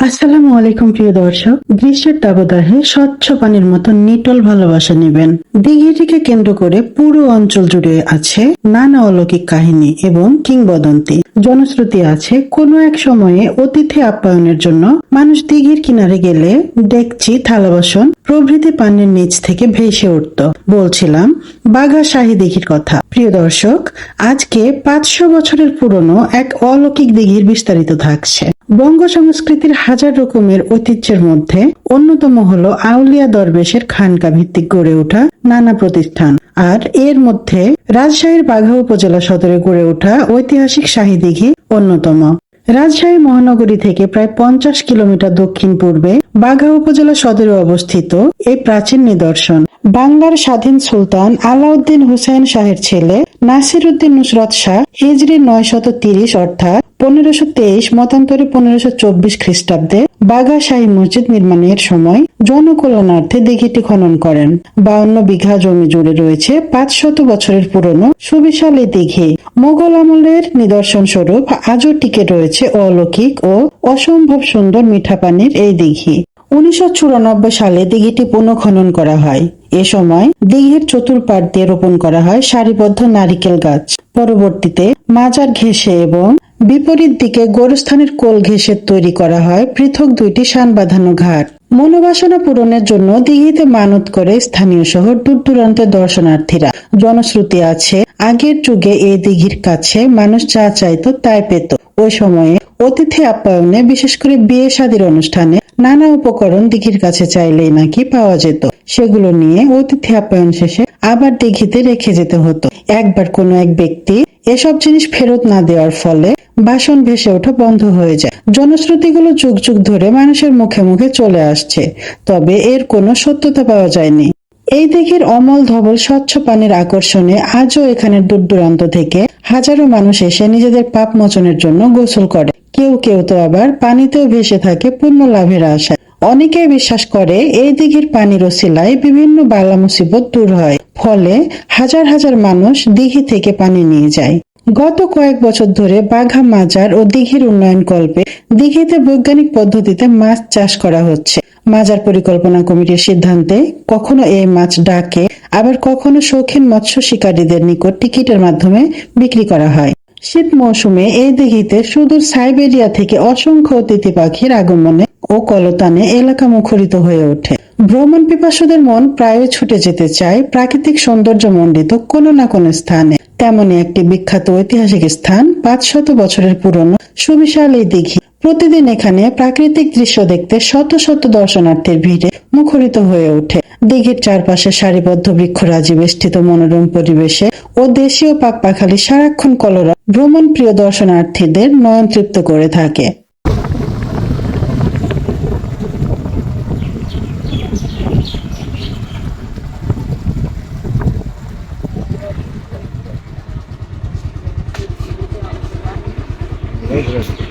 আসসালামু আলাইকুম, প্রিয় দর্শক। গ্রীষ্মের দাবদাহে স্বচ্ছ পানির মতো নিটল ভালোবাসা নেবেন। দিঘিটিকে কেন্দ্র করে পুরো অঞ্চল জুড়ে আছে নানা অলৌকিক কাহিনী এবং কিংবদন্তি। জনশ্রুতি আছে, কোনো এক সময়ে অতিথি আপ্যায়নের জন্য মানুষ দিঘির কিনারে গেলে ডেকচি থালা বাসন প্রভৃতি পানির নিচ থেকে ভেসে উঠত। বলছিলাম, বাঘা শাহী দিঘির কথা। প্রিয় দর্শক, আজকে পাঁচশো বছরের পুরনো এক অলৌকিক দিঘির বিস্তারিত থাকছে। বঙ্গ সংস্কৃতির হাজার রকমের ঐতিহ্যের মধ্যে অন্যতম হলো আউলিয়া দরবেশের খানকা ভিত্তিক গড়ে ওঠা নানা প্রতিষ্ঠান। আর এর মধ্যে রাজশাহীর বাঘা উপজেলা সদরে গড়ে ওঠা ঐতিহাসিক শাহী দিঘি অন্যতম। রাজশাহী মহানগরী থেকে প্রায় পঞ্চাশ কিলোমিটার দক্ষিণ পূর্বে বাঘা উপজেলা সদরে অবস্থিত এই প্রাচীন নিদর্শন। বাংলার স্বাধীন সুলতান আলাউদ্দিন হুসাইন শাহের ছেলে নাসির উদ্দিন নুসরত শাহ হিজরি নয় শত তিরিশ অর্থাৎ পনেরোশো তেইশ মতান্তরে পনেরোশো চব্বিশ খ্রিস্টাব্দে বাঘা শাহী মসজিদ নির্মাণের সময় জনকল্যাণার্থে দিঘিটি খনন করেন। বাউন্ন বিঘা জমি জুড়ে রয়েছে পাঁচ শত বছরের পুরনো সুবিশাল এই দিঘি। মোগল আমলের নিদর্শন স্বরূপ আজও টিকে রয়েছে অলৌকিক ও অসম্ভব সুন্দর মিঠা পানির এই দিঘি। উনিশশো সালে দিঘিটি পুনঃখনন করা হয়। এ সময় দিঘির চতুর্পাড় দিয়ে রোপণ করা হয় সারিবদ্ধ নারিকেল গাছ। পরবর্তীতে মাজার ঘেঁষে এবং বিপরীত দিকে গোরস্থানের কোল ঘেঁষে তৈরি করা হয় পৃথক দুইটি শান বাঁধানো ঘাট। মনোবাসনা পূরণের জন্য দিঘিতে মানত করে স্থানীয় শহর দূর দূরান্তের দর্শনার্থীরা। জনশ্রুতি আছে, আগের যুগে এই দিঘির কাছে মানুষ যা চাইতো তাই পেত। ওই সময়ে অতিথি আপ্যায়নে, বিশেষ করে বিয়ে শাদীর অনুষ্ঠানে, নানা উপকরণ দিঘির কাছে চাইলেই নাকি পাওয়া যেত। সেগুলো নিয়ে অতিথি আপ্যায়ন শেষে আবার দিঘিতে রেখে যেতে হতো। একবার কোনো এক ব্যক্তি এসব জিনিস ফেরত না দেওয়ার ফলে বাসন ভেসে ওঠা বন্ধ হয়ে যায়। জনশ্রুতিগুলো যুগ যুগ ধরে মানুষের মুখে মুখে চলে আসছে, তবে এর কোনো সত্যতা পাওয়া যায়নি। এই দিঘির অমল ধবল স্বচ্ছ পানির আকর্ষণে আজও এখানের দূর দূরান্ত থেকে হাজারো মানুষ এসে নিজেদের পাপ মোচনের জন্য গোসল করে। কেউ কেউ তো আবার পানিতেও ভেসে থাকে পুণ্য লাভের আশায়। অনেকে বিশ্বাস করে এই দিঘির পানির ওসিলায় বিভিন্ন বালা মুসিবত দূর হয়, ফলে হাজার হাজার মানুষ দিঘি থেকে পানি নিয়ে যায়। গত কয়েক বছর ধরে বাঘা মাজার ও দিঘির উন্নয়ন কল্পে দিঘিতে বৈজ্ঞানিক পদ্ধতিতে মাছ চাষ করা হচ্ছে। মাজার পরিকল্পনা কমিটির সিদ্ধান্তে কখনো এই মাছ ডাকে, আবার কখনো শৌখিন মৎস্য শিকারীদের নিকট টিকিটের মাধ্যমে বিক্রি করা হয়। শীত মৌসুমে এই দিঘিতে সুদূর সাইবেরিয়া থেকে অসংখ্য অতিথি পাখির আগমনে ও কলতানে এলাকা মুখরিত হয়ে ওঠে। ভ্রমণ পিপাসুদের মন প্রায় ছুটে যেতে চায় প্রাকৃতিক সৌন্দর্য মণ্ডিত কোনো না কোনো স্থানে। তেমনই একটি বিখ্যাত ঐতিহাসিক স্থান পাঁচ শত বছরের পুরনো সুবিশাল এই দিঘি। প্রতিদিন এখানে প্রাকৃতিক দৃশ্য দেখতে শত শত দর্শনার্থীর ভিড়ে মুখরিত হয়ে ওঠে। দিঘির চারপাশে সারিবদ্ধ বৃক্ষরাজি বেষ্টিত মনোরম পরিবেশে ও দেশীয় পাক পাখালি সারাক্ষণ কলরা ভ্রমণ প্রিয় দর্শনার্থীদের নয়ন তৃপ্ত করে থাকে। Добре.